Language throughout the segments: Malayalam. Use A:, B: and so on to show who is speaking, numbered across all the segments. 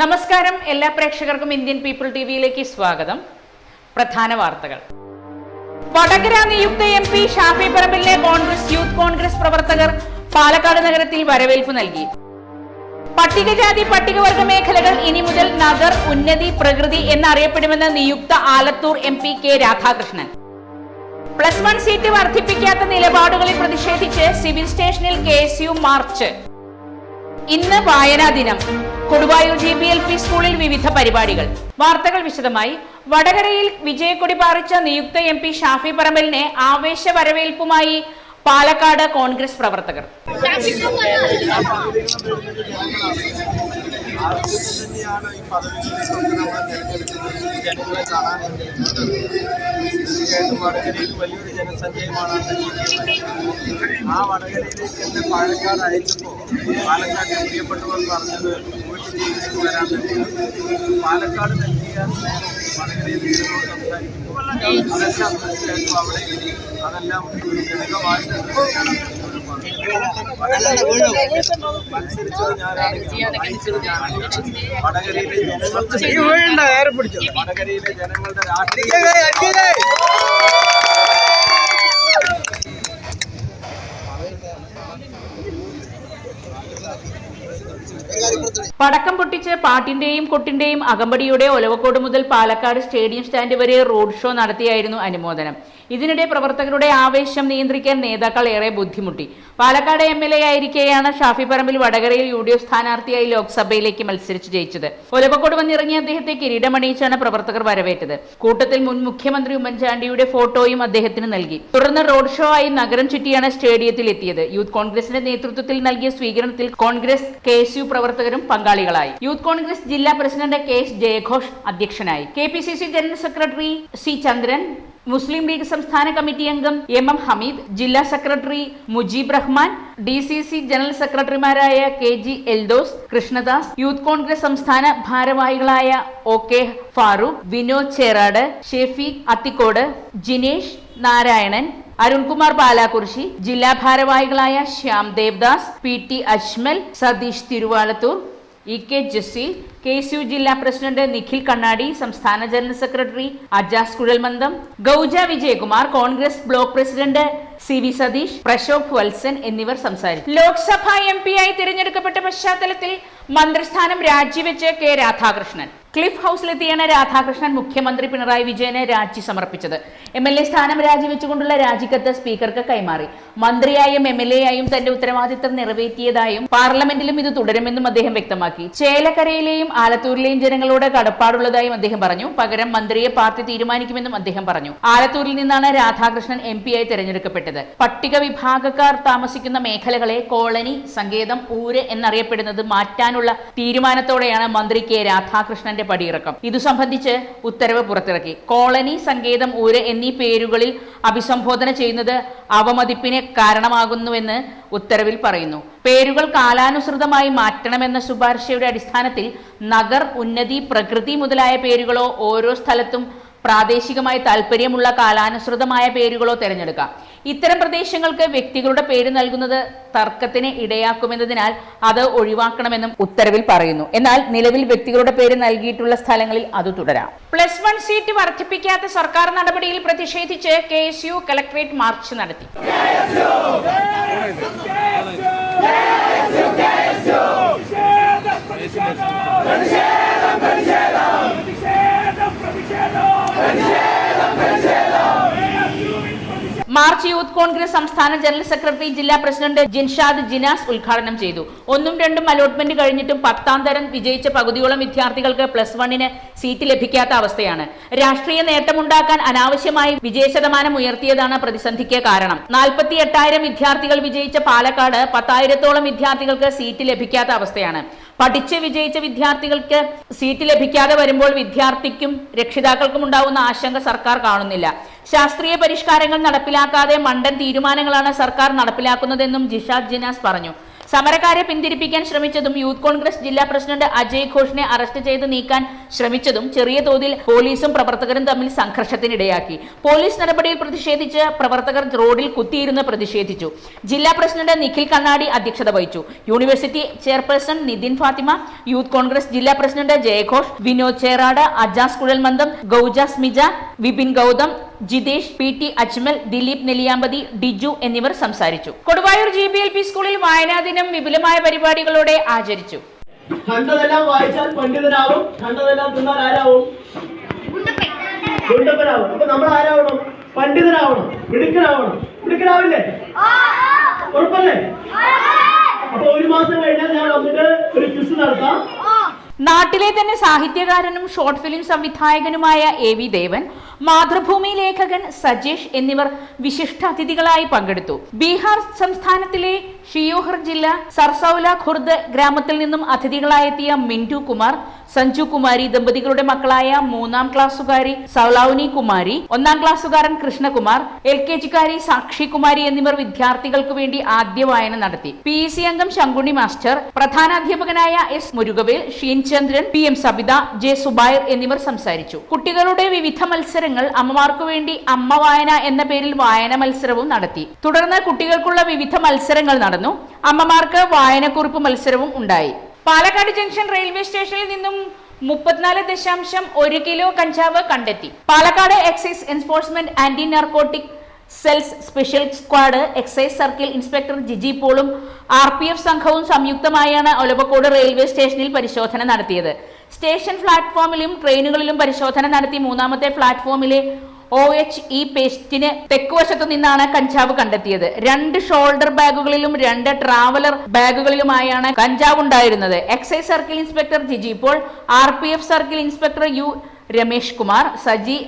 A: നമസ്കാരം. എല്ലാ പ്രേക്ഷകർക്കും ഇന്ത്യൻ പീപ്പിൾ ടി വിയിലേക്ക് സ്വാഗതം. പ്രധാന വാർത്തകൾ. വടകര നിയുക്ത എം പി ഷാഫി പറമ്പിലിനെ കോൺഗ്രസ് യൂത്ത് കോൺഗ്രസ് പ്രവർത്തകർ പാലക്കാട് നഗരത്തിൽ വരവേൽപ്പ് നൽകി. പട്ടികജാതി പട്ടികവർഗ മേഖലകൾ ഇനി മുതൽ നഗർ ഉന്നതി പ്രകൃതി എന്നറിയപ്പെടുമെന്ന് നിയുക്ത Alathur M P K Radhakrishnan. Plus one seat വർദ്ധിപ്പിക്കാത്ത നിലപാടുകളിൽ പ്രതിഷേധിച്ച് സിവിൽ സ്റ്റേഷനിൽ കെ എസ് യു മാർച്ച്. ഇന്ന് വായനാ ദിനം. Koduvayur G B L P സ്കൂളിൽ വിവിധ പരിപാടികൾ. വാർത്തകൾ വിശദമായി. വടകരയിൽ വിജയക്കൊടി പാറിച്ച നിയുക്ത എം പി ഷാഫി പറമ്പലിനെ ആവേശ വരവേൽപ്പുമായി പാലക്കാട് കോൺഗ്രസ് പ്രവർത്തകർ.
B: തന്നെയാണ് ഈ പദവിയിലേക്കൊക്കെ നമ്മൾ തിരഞ്ഞെടുക്കുന്നത് ജനങ്ങളെ കാണാൻ തീർച്ചയായിട്ടും വടകരയിൽ വലിയൊരു ജനസഞ്ചയമാണ് ആ വടകരയിലേക്ക് എന്നെ പാലക്കാട് അയച്ചപ്പോൾ പാലക്കാട് പ്രിയപ്പെട്ടവർ പറഞ്ഞത് വീട്ടിൽ ജീവിതത്തിൽ വരാൻ വേണ്ടിയാണ് പാലക്കാട് നൽകിയ വടകരയിൽ സംസാരിക്കുമ്പോൾ അതെല്ലാം തീർച്ചയായിട്ടും അവിടെ അതെല്ലാം ഒരു ഘടകമായിട്ട് ജനങ്ങളുടെ
A: പടക്കം പൊട്ടിച്ച് പാട്ടിന്റെയും കൊട്ടിന്റെയും അകമ്പടിയുടെ ഒലവക്കോട് മുതൽ പാലക്കാട് സ്റ്റേഡിയം സ്റ്റാൻഡ് വരെ റോഡ് ഷോ നടത്തിയായിരുന്നു അനുമോദനം. ഇതിനിടെ പ്രവർത്തകരുടെ ആവേശം നിയന്ത്രിക്കാൻ നേതാക്കൾ ഏറെ ബുദ്ധിമുട്ടി. പാലക്കാട് എം എൽ എ ആയിരിക്കെയാണ് ഷാഫി പറമ്പിൽ വടകരയിൽ യു ഡി എഫ് സ്ഥാനാർത്ഥിയായി ലോക്സഭയിലേക്ക് മത്സരിച്ച് ജയിച്ചത്. ഒലവക്കോട് വന്നിറങ്ങിയ അദ്ദേഹത്തെ കിരീടമണിയിച്ചാണ് പ്രവർത്തകർ വരവേറ്റത്. കൂട്ടത്തിൽ മുൻ മുഖ്യമന്ത്രി ഉമ്മൻചാണ്ടിയുടെ ഫോട്ടോയും അദ്ദേഹത്തിന് നൽകി. തുടർന്ന് റോഡ് ഷോ ആയി നഗരം ചുറ്റിയാണ് സ്റ്റേഡിയത്തിൽ എത്തിയത്. യൂത്ത് കോൺഗ്രസിന്റെ നേതൃത്വത്തിൽ നൽകിയ സ്വീകരണത്തിൽ കോൺഗ്രസ് കെ എസ് യു പ്രവർത്തകരും പങ്കാളികളായി. യൂത്ത് കോൺഗ്രസ് ജില്ലാ പ്രസിഡന്റ് കെ എസ് ജയഘോഷ് അധ്യക്ഷനായി. K P C C general secretary C Chandran Muslim League സംസ്ഥാന കമ്മിറ്റി അംഗം എം എം ഹമീദ് ജില്ലാ secretary Mujeeb Rahman D C C general സെക്രട്ടറിമാരായ K G Eldhose Krishnadas youth Congress സംസ്ഥാന ഭാരവാഹികളായ ഒ കെ ഫാറൂഖ് വിനോദ് ചേറാട് ഷെഫീഖ് അത്തിക്കോട് ജിനേഷ് നാരായണൻ അരുൺകുമാർ ബാലാകുറിശി ജില്ലാ ഭാരവാഹികളായ Shyam Devdas P T Ajmal Satheesh Thiruvalathur E K Jaseel K S U ജില്ലാ പ്രസിഡന്റ് നിഖിൽ കണ്ണാടി സംസ്ഥാന ജനറൽ സെക്രട്ടറി അജാസ് കുഴൽമന്ദം Gauja Vijayakumar Congress block president C V Satheesh Prashobh Valsan എന്നിവർ സംസാരിച്ചു. ലോക്സഭ എം ആയി തിരഞ്ഞെടുക്കപ്പെട്ട പശ്ചാത്തലത്തിൽ മന്ത്രിസ്ഥാനം രാജിവെച്ച് കെ രാധാകൃഷ്ണൻ. ക്ലിഫ് ഹൗസിലെത്തിയാണ് രാധാകൃഷ്ണൻ മുഖ്യമന്ത്രി പിണറായി വിജയനെ രാജി സമർപ്പിച്ചത്. എം എൽ എ സ്ഥാനം രാജിവെച്ചുകൊണ്ടുള്ള രാജിക്കത്ത് സ്പീക്കർക്ക് കൈമാറി. മന്ത്രിയായും എം എൽ എ ആയും തന്റെ ഉത്തരവാദിത്തം നിറവേറ്റിയതായും പാർലമെന്റിലും ഇത് തുടരുമെന്നും അദ്ദേഹം വ്യക്തമാക്കി. ചേലക്കരയിലെയും ആലത്തൂരിലെയും ജനങ്ങളോട് കടപ്പാടുള്ളതായും അദ്ദേഹം പറഞ്ഞു. പകരം മന്ത്രിയെ പാർട്ടി തീരുമാനിക്കുമെന്നും അദ്ദേഹം പറഞ്ഞു. ആലത്തൂരിൽ നിന്നാണ് രാധാകൃഷ്ണൻ എം പി ആയി തെരഞ്ഞെടുക്കപ്പെട്ടത്. പട്ടിക വിഭാഗക്കാർ താമസിക്കുന്ന മേഖലകളെ കോളനി സങ്കേതം ഊര് എന്നറിയപ്പെടുന്നത് മാറ്റാനുള്ള തീരുമാനത്തോടെയാണ് മന്ത്രി കെ രാധാകൃഷ്ണന്റെ പടിയിറക്കം. ഇതു സംബന്ധിച്ച് ഉത്തരവ് പുറത്തിറക്കി. കോളനി സങ്കേതം ഊര് എന്നീ പേരുകളിൽ അഭിസംബോധന ചെയ്യുന്നത് അവമതിപ്പിന് കാരണമാകുന്നുവെന്ന് ഉത്തരവിൽ പറയുന്നു. പേരുകൾ കാലാനുസൃതമായി മാറ്റണമെന്ന ശുപാർശയുടെ അടിസ്ഥാനത്തിൽ നഗർ ഉന്നതി പ്രകൃതി മുതലായ പേരുകളോ ഓരോ സ്ഥലത്തും പ്രാദേശികമായി താല്പര്യമുള്ള കാലാനുസൃതമായ പേരുകളോ തിരഞ്ഞെടുക്കാം. ഇത്തരം പ്രദേശങ്ങൾക്ക് വ്യക്തികളുടെ പേര് നൽകുന്നത് തർക്കത്തിന് ഇടയാക്കുമെന്നതിനാൽ അത് ഒഴിവാക്കണമെന്നും ഉത്തരവിൽ പറയുന്നു എന്നാൽ നിലവിൽ വ്യക്തികളുടെ പേര് നൽകിയിട്ടുള്ള സ്ഥലങ്ങളിൽ അത് തുടരാം പ്ലസ് വൺ സീറ്റ് വർദ്ധിപ്പിക്കാത്ത സർക്കാർ നടപടിയിൽ പ്രതിഷേധിച്ച് K S U collectorate march നടത്തി മാർച്ച് യൂത്ത് കോൺഗ്രസ് സംസ്ഥാന ജനറൽ സെക്രട്ടറി ജില്ലാ പ്രസിഡന്റ് ജിൻഷാദ് ജിനാസ് ഉദ്ഘാടനം ചെയ്തു. ഒന്നും രണ്ടും അലോട്ട്മെന്റ് കഴിഞ്ഞിട്ടും പത്താം തരം വിജയിച്ച പകുതിയോളം വിദ്യാർത്ഥികൾക്ക് പ്ലസ് വണ്ണിന് സീറ്റ് ലഭിക്കാത്ത അവസ്ഥയാണ്. രാഷ്ട്രീയ നേട്ടമുണ്ടാക്കാൻ അനാവശ്യമായി വിജയ ശതമാനം ഉയർത്തിയതാണ് പ്രതിസന്ധിക്ക് കാരണം. നാൽപ്പത്തി എട്ടായിരം വിദ്യാർത്ഥികൾ വിജയിച്ച പാലക്കാട് പത്തായിരത്തോളം വിദ്യാർത്ഥികൾക്ക് സീറ്റ് ലഭിക്കാത്ത അവസ്ഥയാണ്. പഠിച്ച് വിജയിച്ച വിദ്യാർത്ഥികൾക്ക് സീറ്റ് ലഭിക്കാതെ വരുമ്പോൾ വിദ്യാർത്ഥിക്കും രക്ഷിതാക്കൾക്കും ഉണ്ടാവുന്ന ആശങ്ക സർക്കാർ കാണുന്നില്ല. ശാസ്ത്രീയ പരിഷ്കാരങ്ങൾ നടപ്പിലാക്കാതെ മണ്ടൻ തീരുമാനങ്ങളാണ് സർക്കാർ നടപ്പിലാക്കുന്നതെന്നും ജിഷാദ് ജിനാസ് പറഞ്ഞു. സമരക്കാരെ പിന്തിരിപ്പിക്കാൻ ശ്രമിച്ചതും യൂത്ത് കോൺഗ്രസ് ജില്ലാ പ്രസിഡന്റ് അജയ് ഘോഷിനെ അറസ്റ്റ് ചെയ്ത് നീക്കാൻ ശ്രമിച്ചതും ചെറിയ തോതിൽ പോലീസും പ്രവർത്തകരും തമ്മിൽ സംഘർഷത്തിനിടയാക്കി. പോലീസ് നടപടിയിൽ പ്രതിഷേധിച്ച് പ്രവർത്തകർ റോഡിൽ കുത്തിയിരുന്ന് പ്രതിഷേധിച്ചു. ജില്ലാ പ്രസിഡന്റ് നിഖിൽ കണ്ണാടി അധ്യക്ഷത വഹിച്ചു. University chairperson Nitin Fathima youth Congress ജില്ലാ പ്രസിഡന്റ് ജയഘോഷ് വിനോദ് ചേറാട് അജാസ് കുഴൽമന്ദം ഗൗജാസ് മിജ വിപിൻ ഗൗതം ജിതേഷ് പി ടി അജ്മൽ ദിലീപ് നെല്ലിയാമ്പതി ഡിജു എന്നിവർ സംസാരിച്ചു. Koduvayur G B L P സ്കൂളിൽ വായനാ ദിനം വിപുലമായ പരിപാടികളോടെ ആചരിച്ചു.
C: കണ്ടതെല്ലാം വായിച്ചാൽ പണ്ഡിതനാവും കണ്ടതെല്ലാം തിന്നാൽ ആരാവും? ഗുണ്ടപ്പനാവും. അപ്പൊ നമ്മൾ ആരാവണം? പണ്ഡിതനാവണം. മിടുക്കനാവണം. മിടുക്കനാവില്ലേ? ഉറപ്പല്ലേ? അപ്പൊ ഒരു മാസം കഴിഞ്ഞാൽ ഞാൻ വന്നിട്ട് ഒരു ക്വിസ് നടത്താം.
A: നാട്ടിലെ തന്നെ സാഹിത്യകാരനും ഷോർട്ട് ഫിലിം സംവിധായകനുമായ എ വി ദേവൻ മാതൃഭൂമി ലേഖകൻ സജേഷ് എന്നിവർ വിശിഷ്ടാതിഥികളായി പങ്കെടുത്തു. ബീഹാർ സംസ്ഥാനത്തിലെ ഷിയോഹർ ജില്ല സർസൌല ഖുർദ് ഗ്രാമത്തിൽ നിന്നും അതിഥികളായെത്തിയ മിന്റു കുമാർ സഞ്ജു കുമാരി ദമ്പതികളുടെ മക്കളായ മൂന്നാം ക്ലാസ്സുകാരി സൗലൌനി കുമാരി ഒന്നാം ക്ലാസ്സുകാരൻ കൃഷ്ണകുമാർ എൽ കെ ജിക്കാരി സാക്ഷി കുമാരി എന്നിവർ വിദ്യാർത്ഥികൾക്ക് വേണ്ടി ആദ്യ വായന നടത്തി. പി സി അംഗം Shankuni master പ്രധാനാധ്യാപകനായ S Murugavel Sheenchandran P M Sabitha J Zubair എന്നിവർ സംസാരിച്ചു. കുട്ടികളുടെ വിവിധ മത്സരങ്ങൾ അമ്മമാർക്കു വേണ്ടി അമ്മ വായന എന്ന പേരിൽ വായന മത്സരവും നടത്തി. തുടർന്ന് കുട്ടികൾക്കുള്ള വിവിധ മത്സരങ്ങൾ നടന്നു. അമ്മമാർക്ക് വായനക്കുറിപ്പ് മത്സരവും ഉണ്ടായി. പാലക്കാട് ജംഗ്ഷൻ റെയിൽവേ സ്റ്റേഷനിൽ നിന്നും മുപ്പത്തിനാല് ദശാംശം ഒരു കിലോ കഞ്ചാവ് കണ്ടെത്തി. Palakkad excise enforcement anti narcotic cells special squad excise circle inspector Giji പോളും R P F സംഘവും സംയുക്തമായാണ് ഒലവക്കോട് റെയിൽവേ സ്റ്റേഷനിൽ പരിശോധന നടത്തിയത്. സ്റ്റേഷൻ പ്ലാറ്റ്ഫോമിലും ട്രെയിനുകളിലും പരിശോധന നടത്തി മൂന്നാമത്തെ പ്ലാറ്റ്ഫോമിലെ ഒ എച്ച് ഇ പേസ്റ്റിന് തെക്കുവശത്തു നിന്നാണ് കഞ്ചാവ് കണ്ടെത്തിയത്. രണ്ട് ഷോൾഡർ ബാഗുകളിലും രണ്ട് ട്രാവലർ ബാഗുകളിലുമായാണ് കഞ്ചാവ് ഉണ്ടായിരുന്നത്. Excise circle inspector Jiji Paul R P F circle inspector U Ramesh Kumar Saji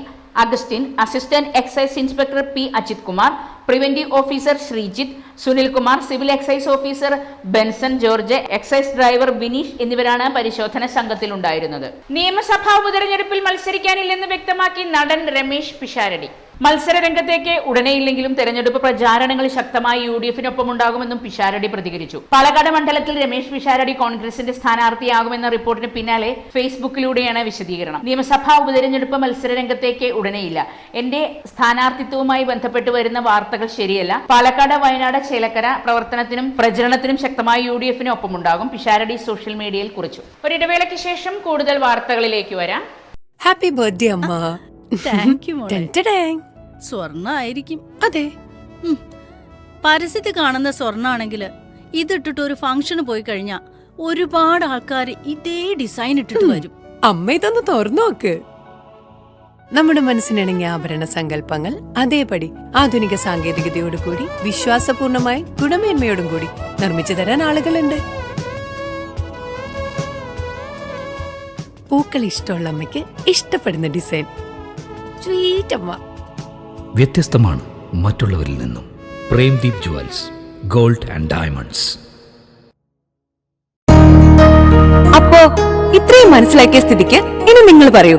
A: Augustine assistant excise inspector P Ajith Kumar preventive officer Sreejith Sunilkumar civil excise officer Benson George excise driver Bineesh എന്നിവരാണ് പരിശോധന സംഘത്തിലുണ്ടായിരുന്നത്. നിയമസഭാ ഉപതെരഞ്ഞെടുപ്പിൽ മത്സരിക്കാനില്ലെന്ന് വ്യക്തമാക്കി നടൻ രമേശ് പിഷാരടി. മത്സര രംഗത്തേക്ക് ഉടനെയില്ലെങ്കിലും തെരഞ്ഞെടുപ്പ് പ്രചാരണങ്ങൾ ശക്തമായി യു ഡി എഫിനൊപ്പം ഉണ്ടാകുമെന്നും പിഷാരടി പ്രതികരിച്ചു. പാലക്കാട് മണ്ഡലത്തിൽ രമേശ് പിഷാരടി കോൺഗ്രസിന്റെ സ്ഥാനാർത്ഥിയാകുമെന്ന റിപ്പോർട്ടിന് പിന്നാലെ ഫേസ്ബുക്കിലൂടെയാണ് വിശദീകരണം. നിയമസഭാ ഉപതെരഞ്ഞെടുപ്പ് മത്സര രംഗത്തേക്ക് ഉടനെയില്ല. എന്റെ സ്ഥാനാർത്ഥിത്വവുമായി ബന്ധപ്പെട്ട് വരുന്ന വാർത്തകൾ ശരിയല്ല. പാലക്കാട് വയനാട് ചേലക്കര പ്രവർത്തനത്തിനും പ്രചരണത്തിനും ശക്തമായി യു ഡി എഫിന് ഒപ്പമുണ്ടാകും. പിഷാരടി സോഷ്യൽ മീഡിയയിൽ കുറിച്ചു. ഒരിടവേളയ്ക്ക് ശേഷം കൂടുതൽ വാർത്തകളിലേക്ക് വരാം.
D: ഹാപ്പി ബർത്ത്ഡേ അമ്മ.
E: Thank you. സ്വർണ ആയിരിക്കും
D: അതെ.
E: പരസ്യത്തിൽ കാണുന്ന സ്വർണാണെങ്കിൽ ഇതിട്ടിട്ട് ഒരു ഫംഗ്ഷന് പോയി കഴിഞ്ഞാ ഒരുപാട് ആൾക്കാർ ഇതേ ഡിസൈൻ ഇട്ടിട്ട് വരും.
D: അമ്മ ഇതൊന്ന് തുറന്നു നോക്ക്. നമ്മുടെ മനസ്സിനിണങ്ങിയ ആഭരണ സങ്കല്പങ്ങൾ അതേപടി ആധുനിക സാങ്കേതികതയോടുകൂടി വിശ്വാസപൂർണമായി ഗുണമേന്മയോടും കൂടി നിർമ്മിച്ചു തരാൻ ആളുകളുണ്ട്. പൂക്കൾ ഇഷ്ടമുള്ള അമ്മയ്ക്ക് ഇഷ്ടപ്പെടുന്ന ഡിസൈൻ.
F: വ്യത്യസ്തമാണ് മറ്റുള്ളവരിൽ നിന്നും. Premdeep jewels gold and diamonds.
G: അപ്പോ ഇത്രയും മനസ്സിലാക്കിയ സ്ഥിതിക്ക് ഇനി നിങ്ങൾ പറയൂ.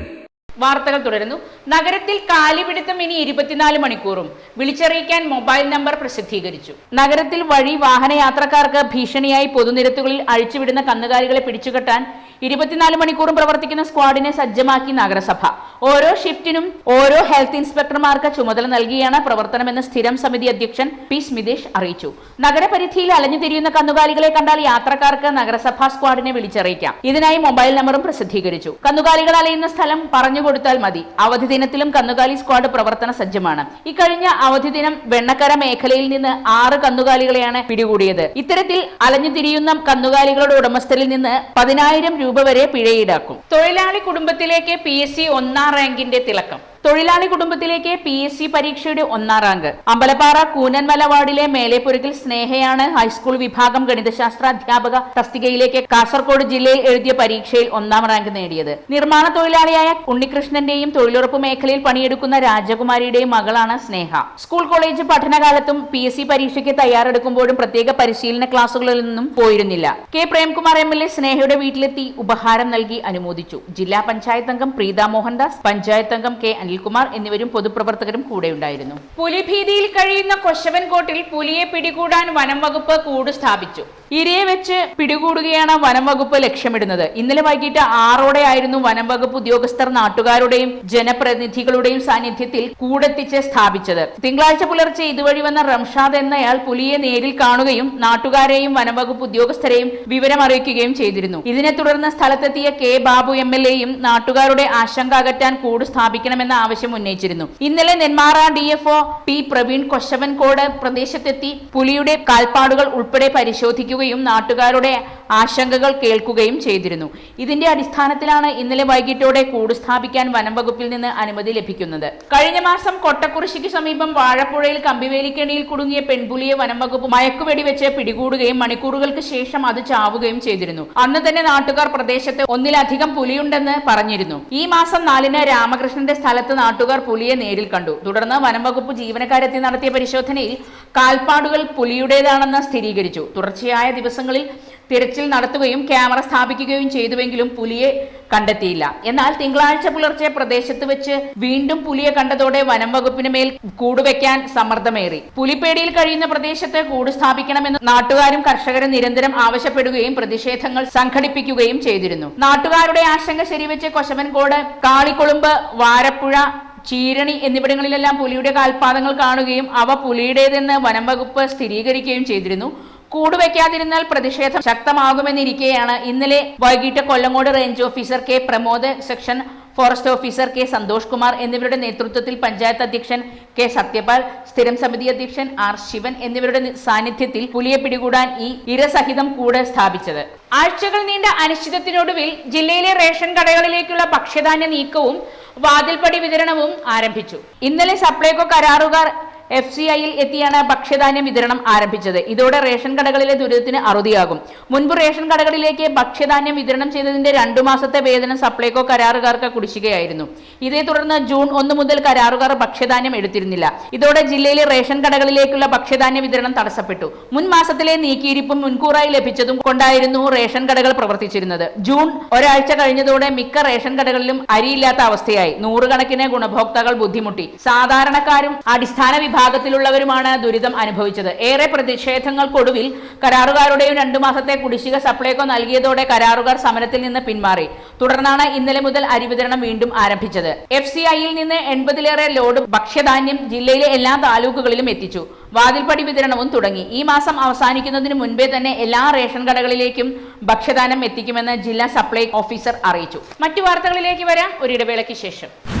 A: വാർത്തകൾ തുടരുന്നു. നഗരത്തിൽ കാലിപിടുത്തം ഇനി ഇരുപത്തിനാല് മണിക്കൂറും. വിളിച്ചറിയിക്കാൻ മൊബൈൽ നമ്പർ പ്രസിദ്ധീകരിച്ചു. നഗരത്തിൽ വഴി വാഹനയാത്രക്കാർക്ക് ഭീഷണിയായി പൊതുനിരത്തുകളിൽ അഴിച്ചുവിടുന്ന കന്നുകാലികളെ പിടിച്ചുകെട്ടാൻ ഇരുപത്തിനാല് മണിക്കൂറും പ്രവർത്തിക്കുന്ന സ്ക്വാഡിനെ സജ്ജമാക്കി നഗരസഭ. ഓരോ ഷിഫ്റ്റിനും ഓരോ ഹെൽത്ത് ഇൻസ്പെക്ടർമാർക്ക് ചുമതല നൽകിയാണ് പ്രവർത്തനമെന്ന് സ്ഥിരം സമിതി അധ്യക്ഷൻ പി സ്മിതേഷ് അറിയിച്ചു. നഗരപരിധിയിൽ അലഞ്ഞു തിരിയുന്ന കന്നുകാലികളെ കണ്ടാൽ യാത്രക്കാർക്ക് നഗരസഭാ സ്ക്വാഡിനെ വിളിച്ചറിയിക്കാം. ഇതിനായി മൊബൈൽ നമ്പറും പ്രസിദ്ധീകരിച്ചു. കന്നുകാലികൾ അലയുന്ന സ്ഥലം പറഞ്ഞു കൊടുത്താൽ മതി. അവധി ദിനത്തിലും കന്നുകാലി സ്ക്വാഡ് പ്രവർത്തന സജ്ജമാണ്. ഇക്കഴിഞ്ഞ അവധി ദിനം വെണ്ണക്കര മേഖലയിൽ നിന്ന് ആറ് കന്നുകാലികളെയാണ് പിടികൂടിയത്. ഇത്തരത്തിൽ അലഞ്ഞു തിരിയുന്ന കന്നുകാലികളുടെ ഉടമസ്ഥരിൽ നിന്ന് പതിനായിരം രൂപ വരെ പിഴ ഈടാക്കും. തൊഴിലാളി കുടുംബത്തിലേക്ക് പി എസ് സി ഒന്നാം റാങ്കിന്റെ തിളക്കം. തൊഴിലാളി കുടുംബത്തിലേക്ക് പി എസ് സി പരീക്ഷയുടെ ഒന്നാം റാങ്ക്. അമ്പലപ്പാറ കൂനന്മല വാർഡിലെ മേലേപ്പുരക്കിൽ സ്നേഹയാണ് ഹൈസ്കൂൾ വിഭാഗം ഗണിതശാസ്ത്ര അധ്യാപക തസ്തികയിലേക്ക് കാസർഗോഡ് ജില്ലയിൽ എഴുതിയ പരീക്ഷയിൽ ഒന്നാം റാങ്ക് നേടിയത്. നിർമ്മാണ തൊഴിലാളിയായ ഉണ്ണികൃഷ്ണന്റെയും തൊഴിലുറപ്പ് മേഖലയിൽ പണിയെടുക്കുന്ന രാജകുമാരിയുടെയും മകളാണ് സ്നേഹ. സ്കൂൾ കോളേജ് പഠനകാലത്തും പി എസ് സി പരീക്ഷയ്ക്ക് തയ്യാറെടുക്കുമ്പോഴും പ്രത്യേക പരിശീലന ക്ലാസുകളിൽ നിന്നും പോയിരുന്നില്ല. K. Premkumar M L A സ്നേഹയുടെ വീട്ടിലെത്തി ഉപഹാരം നൽകി അനുമോദിച്ചു. ജില്ലാ പഞ്ചായത്ത് അംഗം പ്രീത മോഹൻദാസ് പഞ്ചായത്ത് അംഗം കെ. അനിൽകുമാർ എന്നിവരും പൊതുപ്രവർത്തകരും കൂടെയുണ്ടായിരുന്നു പുലിഭീതിയിൽ കഴിയുന്ന കൊശവൻകോട്ടിൽ പുലിയെ പിടികൂടാൻ വനം വകുപ്പ് കൂട് സ്ഥാപിച്ചു. ഇരയെ വെച്ച് പിടികൂടുകയാണ് വനം വകുപ്പ് ലക്ഷ്യമിടുന്നത്. ഇന്നലെ വൈകിട്ട് ആറോടെയായിരുന്നു വനം വകുപ്പ് ഉദ്യോഗസ്ഥർ നാട്ടുകാരുടെയും ജനപ്രതിനിധികളുടെയും സാന്നിധ്യത്തിൽ കൂടെത്തിച്ച് സ്ഥാപിച്ചത്. തിങ്കളാഴ്ച പുലർച്ചെ ഇതുവഴി വന്ന റംഷാദ് എന്നയാൾ പുലിയെ നേരിൽ കാണുകയും നാട്ടുകാരെയും വനം വകുപ്പ് ഉദ്യോഗസ്ഥരെയും വിവരമറിയിക്കുകയും ചെയ്തിരുന്നു. ഇതിനെ തുടർന്ന് സ്ഥലത്തെത്തിയ കെ ബാബു എം എൽ എയും നാട്ടുകാരുടെ ആശങ്ക അകറ്റാൻ കൂട് സ്ഥാപിക്കണമെന്ന ആവശ്യം ഉന്നയിച്ചിരുന്നു. ഇന്നലെ Nenmara D F O P Praveen Koshavankode പ്രദേശത്തെത്തി പുലിയുടെ കാൽപ്പാടുകൾ ഉൾപ്പെടെ പരിശോധിക്കുകയും നാട്ടുകാരുടെ ആശങ്കകൾ കേൾക്കുകയും ചെയ്തിരുന്നു. ഇതിന്റെ അടിസ്ഥാനത്തിലാണ് ഇന്നലെ വൈകിട്ടോടെ കൂട് സ്ഥാപിക്കാൻ വനം വകുപ്പിൽ നിന്ന് അനുമതി ലഭിക്കുന്നത്. കഴിഞ്ഞ മാസം കൊട്ടക്കുറിശിക്ക് സമീപം വാഴപ്പുഴയിൽ കമ്പിവേലിക്കണിയിൽ കുടുങ്ങിയ പെൺപുലിയെ വനം വകുപ്പ് മയക്കുവെടി വെച്ച് പിടികൂടുകയും മണിക്കൂറുകൾക്ക് ശേഷം അത് ചാവുകയും ചെയ്തിരുന്നു. അന്ന് തന്നെ നാട്ടുകാർ പ്രദേശത്ത് ഒന്നിലധികം പുലിയുണ്ടെന്ന് പറഞ്ഞിരുന്നു. ഈ മാസം നാലിന് രാമകൃഷ്ണന്റെ സ്ഥലത്ത് നാട്ടുകാർ പുലിയെ നേരിൽ കണ്ടു. തുടർന്ന് വനം വകുപ്പ് ജീവനക്കാരെത്തി നടത്തിയ പരിശോധനയിൽ കാൽപ്പാടുകൾ പുലിയുടേതാണെന്ന് സ്ഥിരീകരിച്ചു. തുടർച്ചയായ ദിവസങ്ങളിൽ തിരച്ചിൽ നടത്തുകയും ക്യാമറ സ്ഥാപിക്കുകയും ചെയ്തുവെങ്കിലും പുലിയെ കണ്ടെത്തിയില്ല. എന്നാൽ തിങ്കളാഴ്ച പുലർച്ചെ പ്രദേശത്ത് വെച്ച് വീണ്ടും പുലിയെ കണ്ടതോടെ വനം വകുപ്പിന് മേൽ കൂടുവെക്കാൻ സമ്മർദ്ദമേറി. പുലിപ്പേടിയിൽ കഴിയുന്ന പ്രദേശത്ത് കൂട് സ്ഥാപിക്കണമെന്ന് നാട്ടുകാരും കർഷകരും നിരന്തരം ആവശ്യപ്പെടുകയും പ്രതിഷേധങ്ങൾ സംഘടിപ്പിക്കുകയും ചെയ്തിരുന്നു. നാട്ടുകാരുടെ ആശങ്ക ശരിവെച്ച് കൊശവൻകോട് കാളിക്കൊളുമ്പ് വാരപ്പുഴ ചീരണി എന്നിവിടങ്ങളിലെല്ലാം പുലിയുടെ കാൽപാദങ്ങൾ കാണുകയും അവ പുലിയുടേതെന്ന് വനം വകുപ്പ് സ്ഥിരീകരിക്കുകയും ചെയ്തിരുന്നു. കൂടുവെക്കാതിരുന്നാൽ പ്രതിഷേധം ശക്തമാകുമെന്നിരിക്കെയാണ് ഇന്നലെ വൈകിട്ട് Kollengode range officer K Pramod section forest officer K Santhosh Kumar എന്നിവരുടെ നേതൃത്വത്തിൽ പഞ്ചായത്ത് അധ്യക്ഷൻ കെ സത്യപാൽ സ്ഥിരം സമിതി അധ്യക്ഷൻ ആർ ശിവൻ എന്നിവരുടെ സാന്നിധ്യത്തിൽ പുലിയെ പിടികൂടാൻ ഈ ഇരസഹിതം കൂട് സ്ഥാപിച്ചത്. ആഴ്ചകൾ നീണ്ട അനിശ്ചിതത്തിനൊടുവിൽ ജില്ലയിലെ റേഷൻ കടകളിലേക്കുള്ള ഭക്ഷ്യധാന്യ നീക്കവും വാതിൽപടി വിതരണവും ആരംഭിച്ചു. ഇന്നലെ സപ്ലൈകോ കരാറുകാർ എഫ് സി ഐയിൽ എത്തിയാണ് ഭക്ഷ്യധാന്യം വിതരണം ആരംഭിച്ചത്. ഇതോടെ റേഷൻ കടകളിലെ ദുരിതത്തിന് അറുതിയാകും. മുൻപ് റേഷൻ കടകളിലേക്ക് ഭക്ഷ്യധാന്യം വിതരണം ചെയ്തതിന്റെ രണ്ടു മാസത്തെ വേതനം സപ്ലൈകോ കരാറുകാർക്ക് കുടിശ്ശികയായിരുന്നു. ഇതേ തുടർന്ന് ജൂൺ ഒന്ന് മുതൽ കരാറുകാർ ഭക്ഷ്യധാന്യം എടുത്തിരുന്നില്ല. ഇതോടെ ജില്ലയിലെ റേഷൻ കടകളിലേക്കുള്ള ഭക്ഷ്യധാന്യ വിതരണം തടസ്സപ്പെട്ടു. മുൻ മാസത്തിലെ നീക്കിയിരിപ്പും മുൻകൂറായി ലഭിച്ചതും കൊണ്ടായിരുന്നു റേഷൻ കടകൾ പ്രവർത്തിച്ചിരുന്നത്. ജൂൺ ഒരാഴ്ച കഴിഞ്ഞതോടെ മിക്ക റേഷൻ കടകളിലും അരിയില്ലാത്ത അവസ്ഥയായി. നൂറുകണക്കിന് ഗുണഭോക്താക്കൾ ബുദ്ധിമുട്ടി. സാധാരണക്കാരും അടിസ്ഥാന വിഭാഗത്തിലുള്ളവരുമാണ് ദുരിതം അനുഭവിച്ചത്. ഏറെ പ്രതിഷേധങ്ങൾക്കൊടുവിൽ കരാറുകാരുടെയും രണ്ടു മാസത്തെ കുടിശ്ശിക സപ്ലൈകോ നൽകിയതോടെ കരാറുകാർ സമരത്തിൽ നിന്ന് പിന്മാറി. തുടർന്നാണ് ഇന്നലെ മുതൽ അരിവിതരണം വീണ്ടും ആരംഭിച്ചത്. എഫ് സി ഐയിൽ നിന്ന് എൺപതിലേറെ ലോഡ് ഭക്ഷ്യധാന്യം ജില്ലയിലെ എല്ലാ താലൂക്കുകളിലും എത്തിച്ചു. വാതിൽപ്പടി വിതരണവും തുടങ്ങി. ഈ മാസം അവസാനിക്കുന്നതിന് മുൻപേ തന്നെ എല്ലാ റേഷൻ കടകളിലേക്കും ഭക്ഷ്യധാനം എത്തിക്കുമെന്ന് ജില്ലാ സപ്ലൈ ഓഫീസർ അറിയിച്ചു. മറ്റു വാർത്തകളിലേക്ക് വരാം. ഒരിടവേളയ്ക്ക് ശേഷം.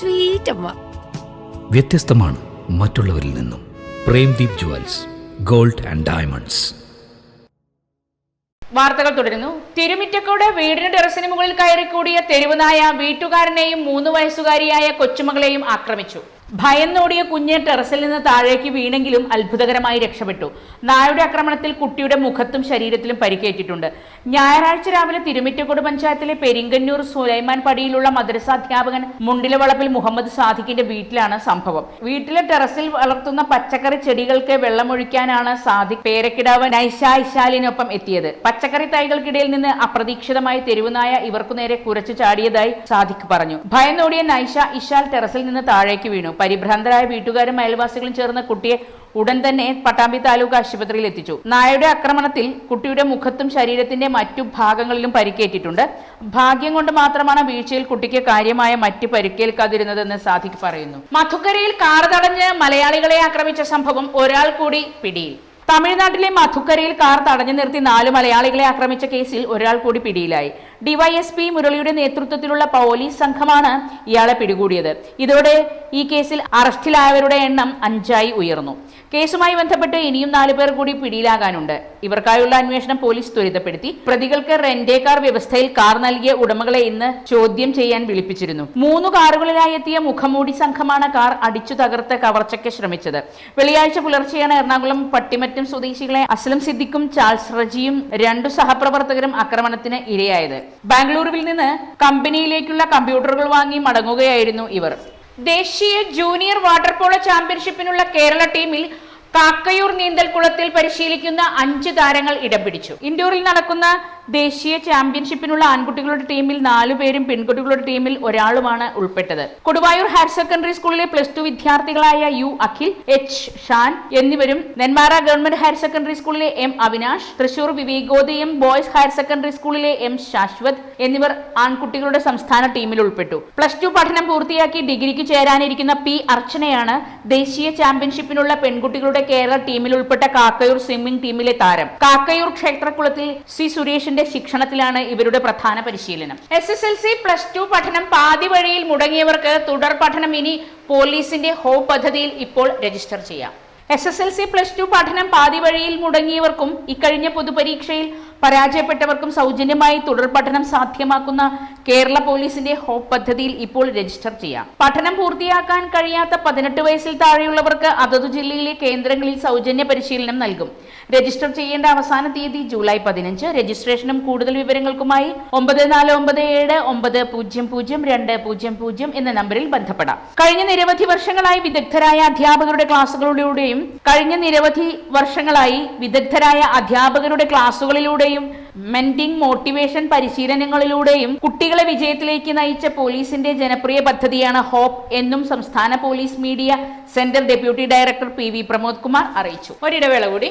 D: സ്വീറ്റ് അമ്മ
F: വ്യത്യസ്തമാണ് മറ്റുള്ളവരിൽ നിന്നും. Premdeep jewels gold and diamonds.
A: വാർത്തകൾ തുടരുന്നു. തിരുമിറ്റക്കോട് വീടിന് ടെറസിന് മുകളിൽ കയറിക്കൂടിയ തെരുവുനായ വീട്ടുകാരനെയും മൂന്ന് വയസ്സുകാരിയായ കൊച്ചുമകളെയും ആക്രമിച്ചു. ഭയന്നോടിയ കുഞ്ഞ് ടെറസിൽ നിന്ന് താഴേക്ക് വീണെങ്കിലും അത്ഭുതകരമായി രക്ഷപ്പെട്ടു. നായുടെ ആക്രമണത്തിൽ കുട്ടിയുടെ മുഖത്തും ശരീരത്തിലും പരിക്കേറ്റിട്ടുണ്ട്. ഞായറാഴ്ച രാവിലെ തിരുമിറ്റക്കോട് പഞ്ചായത്തിലെ പെരിങ്കന്നൂർ സുലൈമാൻ പടിയിലുള്ള മദ്രസ അധ്യാപകൻ മുണ്ടിലവളപ്പിൽ മുഹമ്മദ് സാദിഖിന്റെ വീട്ടിലാണ് സംഭവം. വീട്ടിലെ ടെറസിൽ വളർത്തുന്ന പച്ചക്കറി ചെടികൾക്ക് വെള്ളമൊഴിക്കാനാണ് സാദിഖ് പേരക്കിടാവ് നൈഷ ഇശാലിനൊപ്പം എത്തിയത്. പച്ചക്കറി തൈകൾക്കിടയിൽ നിന്ന് അപ്രതീക്ഷിതമായി തെരുവുനായ ഇവർക്കു നേരെ കുരച്ചു ചാടിയതായി സാദിഖ് പറഞ്ഞു. ഭയന്നോടിയ നൈഷ ഇഷാൽ ടെറസിൽ നിന്ന് താഴേക്ക് വീണു. പരിഭ്രാന്തരായ വീട്ടുകാരും അയൽവാസികളും ചേർന്ന കുട്ടിയെ ഉടൻ തന്നെ പട്ടാമ്പി താലൂക്ക് ആശുപത്രിയിൽ എത്തിച്ചു. നായയുടെ ആക്രമണത്തിൽ കുട്ടിയുടെ മുഖത്തും ശരീരത്തിന്റെ മറ്റു ഭാഗങ്ങളിലും പരിക്കേറ്റിട്ടുണ്ട്. ഭാഗ്യം കൊണ്ട് മാത്രമാണ് വീഴ്ചയിൽ കുട്ടിക്ക് കാര്യമായ മറ്റ് പരിക്കേൽക്കാതിരുന്നതെന്ന് സാധിക് പറയുന്നു. മധുക്കരയിൽ കാർ തടഞ്ഞ് മലയാളികളെ ആക്രമിച്ച സംഭവം ഒരാൾ കൂടി പിടിയിൽ. തമിഴ്നാട്ടിലെ മധുക്കരയിൽ കാർ തടഞ്ഞു നിർത്തി നാല് മലയാളികളെ ആക്രമിച്ച കേസിൽ ഒരാൾ കൂടി പിടിയിലായി. ഡിവൈഎസ്പി മുരളിയുടെ നേതൃത്വത്തിലുള്ള പോലീസ് സംഘമാണ് ഇയാളെ പിടികൂടിയത്. ഇതോടെ ഈ കേസിൽ അറസ്റ്റിലായവരുടെ എണ്ണം അഞ്ചായി ഉയർന്നു. കേസുമായി ബന്ധപ്പെട്ട് ഇനിയും നാലു പേർ കൂടി പിടിയിലാകാനുണ്ട്. ഇവർക്കായുള്ള അന്വേഷണം പോലീസ് ത്വരിതപ്പെടുത്തി. പ്രതികൾക്ക് റെന്റേ കാർ വ്യവസ്ഥയിൽ കാർ നൽകിയ ഉടമകളെ ഇന്ന് ചോദ്യം ചെയ്യാൻ വിളിപ്പിച്ചിരുന്നു. മൂന്ന് കാറുകളിലായി എത്തിയ മുഖംമൂടി സംഘമാണ് കാർ അടിച്ചു തകർത്ത് കവർച്ചയ്ക്ക് ശ്രമിച്ചത്. വെള്ളിയാഴ്ച പുലർച്ചെയാണ് എറണാകുളം പട്ടിമറ്റം സ്വദേശികളെ അസ്ലം സിദ്ദിഖും ചാൾസ് റജിയും രണ്ടു സഹപ്രവർത്തകരും ആക്രമണത്തിന് ഇരയായത്. ബാംഗ്ലൂരുവിൽ നിന്ന് കമ്പനിയിലേക്കുള്ള കമ്പ്യൂട്ടറുകൾ വാങ്ങി മടങ്ങുകയായിരുന്നു ഇവർ. ദേശീയ ജൂനിയർ വാട്ടർ പോളോ ചാമ്പ്യൻഷിപ്പിനുള്ള കേരള ടീമിൽ കാക്കയൂർ നീന്തൽക്കുളത്തിൽ പരിശീലിക്കുന്ന അഞ്ച് താരങ്ങൾ ഇടം പിടിച്ചു. ഇൻഡോറിൽ നടക്കുന്ന ദേശീയ ചാമ്പ്യൻഷിപ്പിനുള്ള ആൺകുട്ടികളുടെ ടീമിൽ നാലു പേരും പെൺകുട്ടികളുടെ ടീമിൽ ഒരാളുമാണ് ഉൾപ്പെട്ടത്. കൊടുവായൂർ ഹയർ സെക്കൻഡറി സ്കൂളിലെ പ്ലസ് ടു വിദ്യാർത്ഥികളായ യു അഖിൽ എച്ച് ഷാൻ എന്നിവരും നെന്മാറ ഗവൺമെന്റ് ഹയർ സെക്കൻഡറി സ്കൂളിലെ M Avinash Thrissur Vivekodayam boys higher secondary സ്കൂളിലെ എം ശാശ്വത് എന്നിവർ ആൺകുട്ടികളുടെ സംസ്ഥാന ടീമിൽ ഉൾപ്പെട്ടു. പ്ലസ് ടു പഠനം പൂർത്തിയാക്കി ഡിഗ്രിക്ക് ചേരാനിരിക്കുന്ന പി അർച്ചനയാണ് ദേശീയ ചാമ്പ്യൻഷിപ്പിനുള്ള പെൺകുട്ടികളുടെ കേരള ടീമിൽ ഉൾപ്പെട്ട കാക്കയൂർ സ്വിമ്മിംഗ് ടീമിലെ താരം. കാക്കയൂർ ക്ഷേത്രക്കുളത്തിൽ സി സുരേഷിന്റെ ശിക്ഷണത്തിലാണ് ഇവരുടെ പ്രധാന പരിശീലനം. S S L C plus two പഠനം പാതി വഴിയിൽ മുടങ്ങിയവർക്ക് തുടർ പഠനം ഇനി പോലീസിന്റെ ഹോ പദ്ധതിയിൽ ഇപ്പോൾ രജിസ്റ്റർ ചെയ്യാം. S S L C plus two പഠനം പാതി വഴിയിൽ മുടങ്ങിയവർക്കും ഇക്കഴിഞ്ഞ പൊതുപരീക്ഷയിൽ പരാജയപ്പെട്ടവർക്കും സൗജന്യമായി തുടർ പഠനം സാധ്യമാക്കുന്ന കേരള പോലീസിന്റെ ഹോപ്പ് പദ്ധതിയിൽ ഇപ്പോൾ രജിസ്റ്റർ ചെയ്യാം. പഠനം പൂർത്തിയാക്കാൻ കഴിയാത്ത പതിനെട്ട് വയസ്സിൽ താഴെയുള്ളവർക്ക് അതത് ജില്ലയിലെ കേന്ദ്രങ്ങളിൽ സൗജന്യ പരിശീലനം നൽകും. രജിസ്റ്റർ ചെയ്യേണ്ട അവസാന തീയതി ജൂലൈ പതിനഞ്ച്. രജിസ്ട്രേഷനും കൂടുതൽ വിവരങ്ങൾക്കുമായി ഒമ്പത് നാല് ഒമ്പത് ഏഴ് ഒമ്പത് പൂജ്യം പൂജ്യം രണ്ട് പൂജ്യം പൂജ്യം എന്ന നമ്പറിൽ ബന്ധപ്പെടാം. കഴിഞ്ഞ നിരവധി വർഷങ്ങളായി വിദഗ്ധരായ അധ്യാപകരുടെ ക്ലാസുകളിലൂടെയും കഴിഞ്ഞ നിരവധി വർഷങ്ങളായി വിദഗ്ധരായ അധ്യാപകരുടെ ക്ലാസുകളിലൂടെയും മെന്റിംഗ് മോട്ടിവേഷൻ പരിശീലനങ്ങളിലൂടെയും കുട്ടികളെ വിജയത്തിലേക്ക് നയിച്ച പോലീസിന്റെ ജനപ്രിയ പദ്ധതിയാണ് ഹോപ്പ് എന്നും സംസ്ഥാന police media centre deputy director P V Pramod Kumar അറിയിച്ചു. ഒരിടവേള കൂടി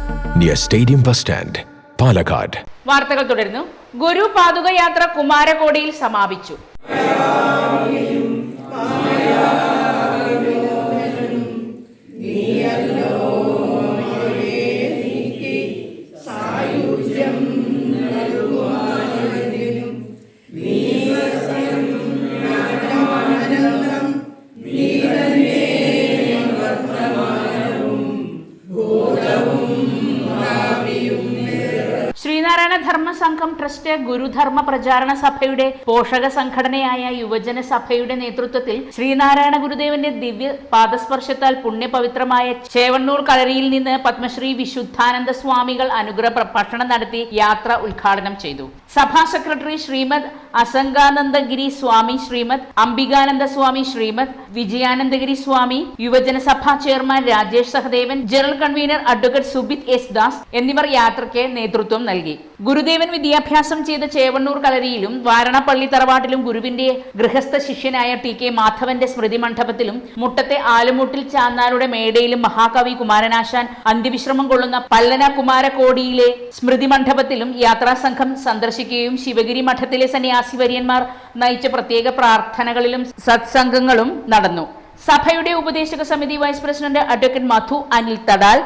H: near stadium bus stand Palakkad
A: വാർത്തകൾ തുടരുന്നു. ഗുരു പാതുകയാത്ര കുമാരകോടിയിൽ സമാപിച്ചു. ട്രസ്റ്റ് ഗുരുധർമ്മ പ്രചാരണ സഭയുടെ പോഷക സംഘടനയായ യുവജന സഭയുടെ നേതൃത്വത്തിൽ ശ്രീനാരായണ ഗുരുദേവന്റെ ദിവ്യ പാദസ്പർശത്താൽ പുണ്യപവിത്രമായ ചേവണ്ണൂർ കളരിയിൽ നിന്ന് പത്മശ്രീ വിശുദ്ധാനന്ദ സ്വാമികൾ അനുഗ്രഹ പ്രഭാഷണം നടത്തി യാത്ര ഉദ്ഘാടനം ചെയ്തു. സഭാ സെക്രട്ടറി ശ്രീമദ് അസംഗാനന്ദഗിരി സ്വാമി ശ്രീമദ് അംബികാനന്ദ സ്വാമി ശ്രീമദ് വിജയാനന്ദഗിരി സ്വാമി യുവജന സഭാ chairman Rajesh Sahadevan general convener advocate Subith S Das എന്നിവർ യാത്രയ്ക്ക് നേതൃത്വം നൽകി. ഗുരുദേവൻ വിദ്യാഭ്യാസം ചെയ്ത ചേവണ്ണൂർ കലരിയിലും വാരണപ്പള്ളി തറവാട്ടിലും ഗുരുവിന്റെ ഗൃഹസ്ഥ ശിഷ്യനായ ടി കെ മാധവന്റെ സ്മൃതി മണ്ഡപത്തിലും മുട്ടത്തെ ആലുമുട്ടിൽ ചാന്നാരുടെ മേടയിലും മഹാകവി കുമാരനാശാൻ അന്ത്യവിശ്രമം കൊള്ളുന്ന പല്ലന കുമാരകോടിയിലെ സ്മൃതി മണ്ഡപത്തിലും യാത്രാസംഘം സന്ദർശിക്കുകയും ശിവഗിരി മഠത്തിലെ സന്യാസി വര്യന്മാർ നയിച്ച പ്രത്യേക പ്രാർത്ഥനകളിലും സത്സംഗങ്ങളും നടന്നു. സഭയുടെ ഉപദേശക സമിതി vice president advocate Madhu Anil Thadal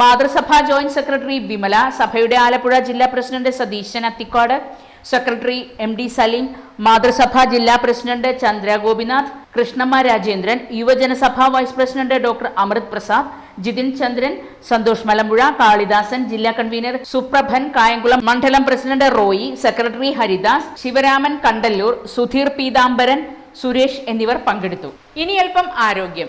A: മാതൃസഭാ joint secretary Vimala സഭയുടെ ആലപ്പുഴ ജില്ലാ president Satheesan Athikkad secretary M D Saleem മാതൃസഭാ ജില്ലാ president Chandra Gopinath Krishnamma Rajendran യുവജനസഭാ vice president doctor Amrith Prasad Jithin Chandran Santhosh Malampuzha Kalidasan ജില്ലാ കൺവീനർ സുപ്രഭൻ കായംകുളം മണ്ഡലം president Roy secretary Haridas Sivaraman Kandallur Sudheer Peethambaran Suresh എന്നിവർ പങ്കെടുത്തു. ഇനി അല്പം ആരോഗ്യം.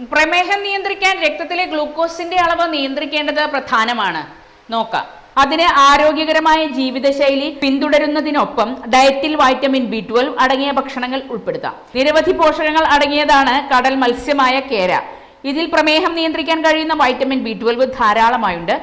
A: പ്രമേഹം നിയന്ത്രിക്കാൻ രക്തത്തിലെ ഗ്ലൂക്കോസിന്റെ അളവ് നിയന്ത്രിക്കേണ്ടത് പ്രധാനമാണ്. നോക്കാം. അതിന് ആരോഗ്യകരമായ ജീവിതശൈലി പിന്തുടരുന്നതിനൊപ്പം ഡയറ്റിൽ വൈറ്റമിൻ ബി ട്വൽവ് അടങ്ങിയ ഭക്ഷണങ്ങൾ ഉൾപ്പെടുത്താം. നിരവധി പോഷകങ്ങൾ അടങ്ങിയതാണ് കടൽ മത്സ്യമായ കേര. ഇതിൽ പ്രമേഹം നിയന്ത്രിക്കാൻ കഴിയുന്ന വൈറ്റമിൻ ബി ട്വൽവ് ധാരാളമായുണ്ട്.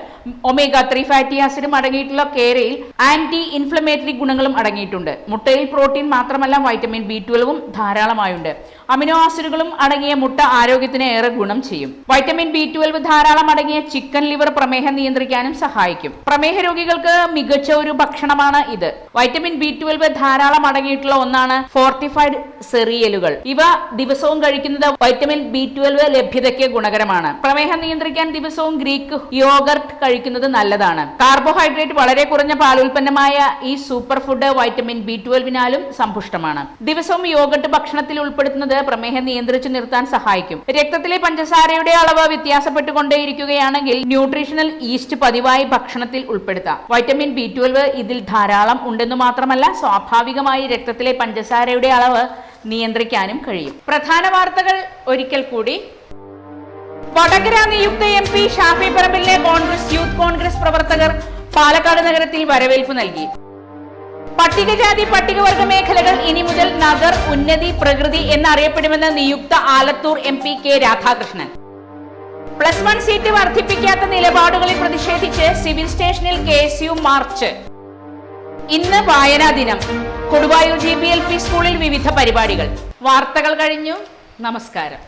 A: ഒമേഗ ത്രീ ഫാറ്റി ആസിഡും അടങ്ങിയിട്ടുള്ള കേരയിൽ ആന്റി ഇൻഫ്ലമേറ്ററി ഗുണങ്ങളും അടങ്ങിയിട്ടുണ്ട്. മുട്ടയിൽ പ്രോട്ടീൻ മാത്രമല്ല വൈറ്റമിൻ ബി ട്വൽവും ധാരാളമായുണ്ട്. അമിനോ ആസിഡുകളും അടങ്ങിയ മുട്ട ആരോഗ്യത്തിന് ഏറെ ഗുണം ചെയ്യും. വൈറ്റമിൻ ബി ട്വൽവ് ധാരാളം അടങ്ങിയ ചിക്കൻ ലിവർ പ്രമേഹം നിയന്ത്രിക്കാനും സഹായിക്കും. പ്രമേഹ രോഗികൾക്ക് മികച്ച ഒരു ഭക്ഷണമാണ് ഇത്. വൈറ്റമിൻ ബി ട്വൽവ് ധാരാളം അടങ്ങിയിട്ടുള്ള ഒന്നാണ് ഫോർട്ടിഫൈഡ് സെറിയലുകൾ. ഇവ ദിവസവും കഴിക്കുന്നത് വൈറ്റമിൻ ബി ട്വൽവ് ലഭ്യതയ്ക്ക് ഗുണകരമാണ്. പ്രമേഹം നിയന്ത്രിക്കാൻ ദിവസവും ഗ്രീക്ക് യോഗർട്ട് കഴിക്കുന്നത് നല്ലതാണ്. കാർബോഹൈഡ്രേറ്റ് വളരെ കുറഞ്ഞ പാലുൽപ്പന്നമായ ഈ സൂപ്പർ ഫുഡ് വൈറ്റമിൻ ബി ട്വൽവിനാലും സമ്പുഷ്ടമാണ്. ദിവസവും യോഗട്ട് ഭക്ഷണത്തിൽ ഉൾപ്പെടുത്തുന്നത് പ്രമേഹം നിയന്ത്രിച്ചു നിർത്താൻ സഹായിക്കും. രക്തത്തിലെ പഞ്ചസാരയുടെ അളവ് വ്യത്യാസപ്പെട്ടുകൊണ്ടേയിരിക്കുകയാണെങ്കിൽ ന്യൂട്രീഷണൽ ഈസ്റ്റ് പതിവായി ഭക്ഷണത്തിൽ ഉൾപ്പെടുത്താം. വൈറ്റമിൻ ബി ട്വൽവ് ഇതിൽ ധാരാളം ഉണ്ടെന്ന് മാത്രമല്ല സ്വാഭാവികമായി രക്തത്തിലെ പഞ്ചസാരയുടെ അളവ് നിയന്ത്രിക്കാനും കഴിയും. പ്രധാന വാർത്തകൾ ഒരിക്കൽ കൂടി. വടകര നിയുക്ത എം പി ഷാഫി പറമ്പിലിനെ കോൺഗ്രസ് യൂത്ത് കോൺഗ്രസ് പ്രവർത്തകർ പാലക്കാട് നഗരത്തിൽ വരവേൽപ്പ് നൽകി. പട്ടികജാതി പട്ടികവർഗ മേഖലകൾ ഇനി മുതൽ നഗർ ഉന്നതി പ്രകൃതി എന്നറിയപ്പെടുമെന്ന് നിയുക്ത Alathur M P K Radhakrishnan. Plus one seat വർദ്ധിപ്പിക്കാത്ത നിലപാടുകളിൽ പ്രതിഷേധിച്ച് സിവിൽ സ്റ്റേഷനിൽ കെ എസ് യു മാർച്ച്. ഇന്ന് വായനാ ദിനം. Koduvayur G P L P സ്കൂളിൽ വിവിധ പരിപാടികൾ. വാർത്തകൾ കഴിഞ്ഞു. നമസ്കാരം.